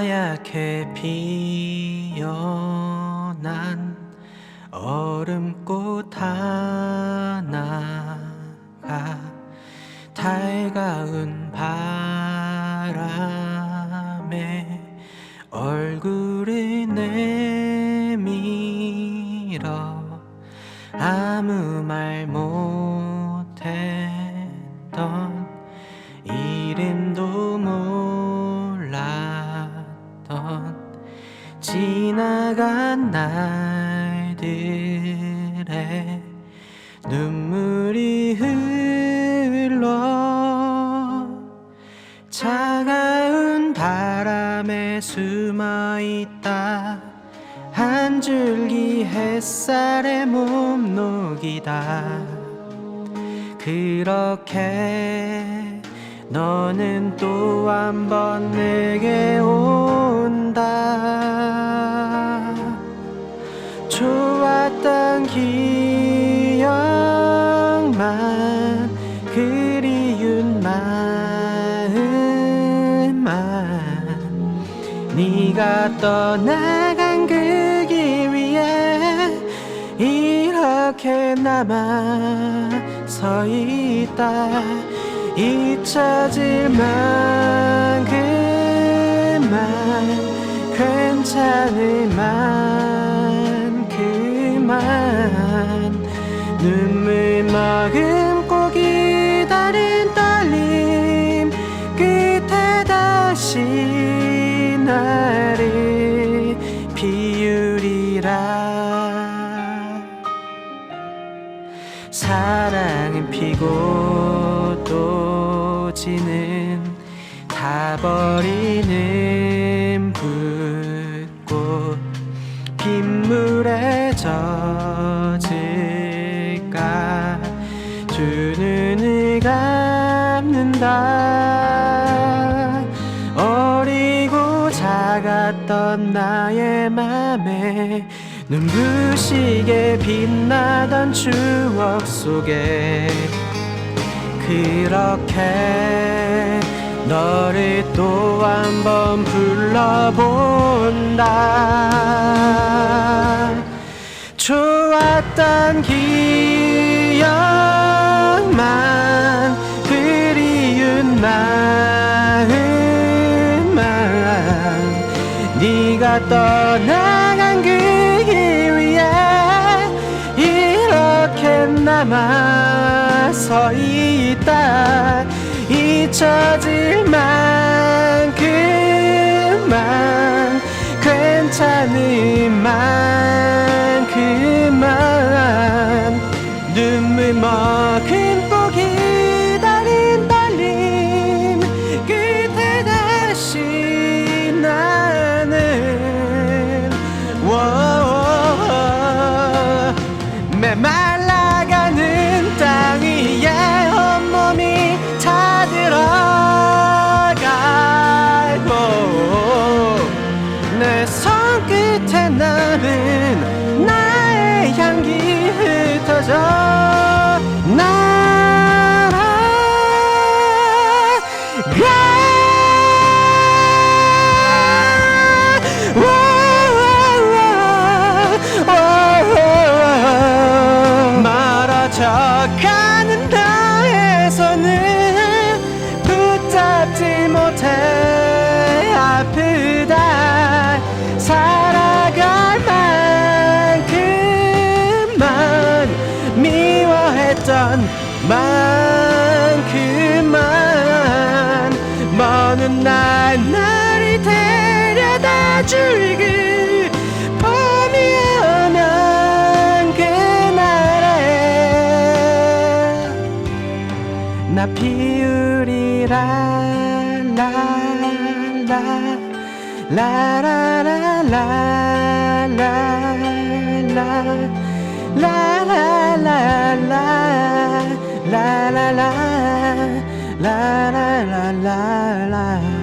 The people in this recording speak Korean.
하얗게 피어난 얼음꽃 하나가 달가운 바람에 얼굴을 내밀어 아무 말 못 지나간 날들에 눈물이 흘러 차가운 바람에 숨어 있다. 한 줄기 햇살에 몸 녹이다. 그렇게 너는 또 한 번 내게 온다 기억만 그리운 마음만. 네가 떠나간 그 길 위에 이렇게 남아 서 있다. 잊혀질 만큼만 괜찮을 만큼만 머금고 기다린 떨림 끝에 다시 나를 비우리라. 사랑은 피고 또 지는 다 버리는 감는다. 어리고 작았던 나의 맘에 눈부시게 빛나던 추억 속에 그렇게 너를 또 한 번 불러본다. 좋았던 기 네가 떠나간 그 길 위에 이렇게 남아 서 있다. 잊혀질 만큼만 괜찮을 만 treasure 먼날 나를 데려다 줄그 봄이 오면 그날에 나 피우리라 라라 라라라라라 라라라라 라 라라 라라라라라